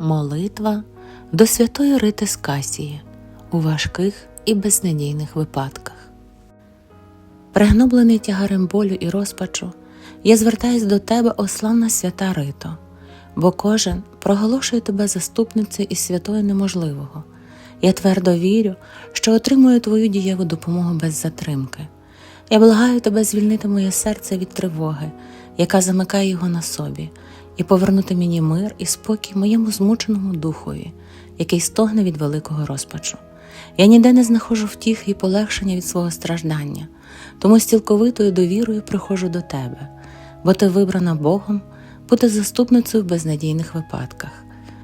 Молитва до святої Рити з Касії у важких і безнадійних випадках. Пригноблений тягарем болю і розпачу, я звертаюсь до тебе, о славна свята Рито, бо кожен проголошує тебе заступницею і святою неможливого. Я твердо вірю, що отримую твою дієву допомогу без затримки. Я благаю тебе звільнити моє серце від тривоги, яка замикає його на собі, і повернути мені мир і спокій моєму змученому духові, який стогне від великого розпачу. Я ніде не знаходжу втіхи і полегшення від свого страждання, тому з цілковитою довірою приходжу до тебе, бо ти вибрана Богом бути заступницею в безнадійних випадках.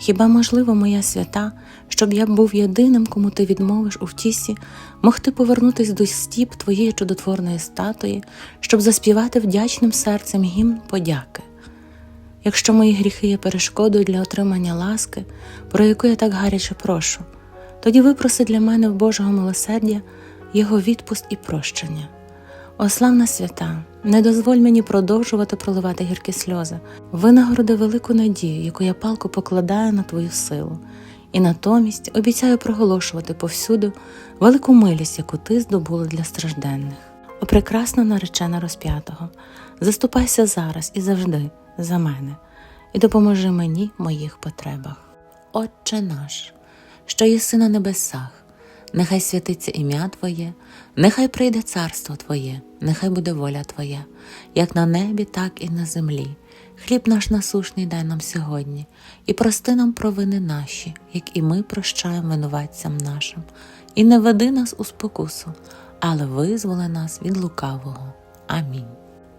Хіба можливо, моя свята, щоб я був єдиним, кому ти відмовиш у втісі, могти повернутись до стіп твоєї чудотворної статуї, щоб заспівати вдячним серцем гімн подяки? Якщо мої гріхи є перешкодою для отримання ласки, про яку я так гаряче прошу, тоді випроси для мене в Божого милосердя Його відпуст і прощення. О славна свята, не дозволь мені продовжувати проливати гіркі сльози, винагороди велику надію, яку я палко покладаю на твою силу, і натомість обіцяю проголошувати повсюду велику милість, яку ти здобула для стражденних. О прекрасна наречена розп'ятого, заступайся зараз і завжди за мене, і допоможи мені в моїх потребах. Отче наш, що єси на небесах, нехай святиться ім'я Твоє, нехай прийде царство Твоє, нехай буде воля Твоя, як на небі, так і на землі. Хліб наш насушний дай нам сьогодні, і прости нам провини наші, як і ми прощаємо винуватцям нашим, і не веди нас у спокусу, але визволи нас від лукавого. Амінь.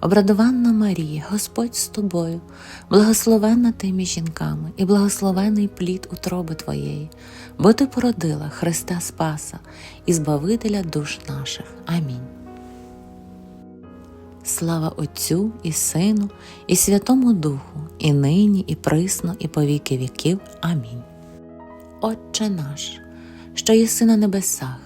обрадованна Марія, Господь з тобою, благословенна ти між жінками, і благословений плід утроби Твоєї, бо ти породила Христа Спаса і Збавителя душ наших. Амінь. Слава Отцю і Сину, і Святому Духу, і нині, і присно, і по віки віків. Амінь. Отче наш, що єси на небесах,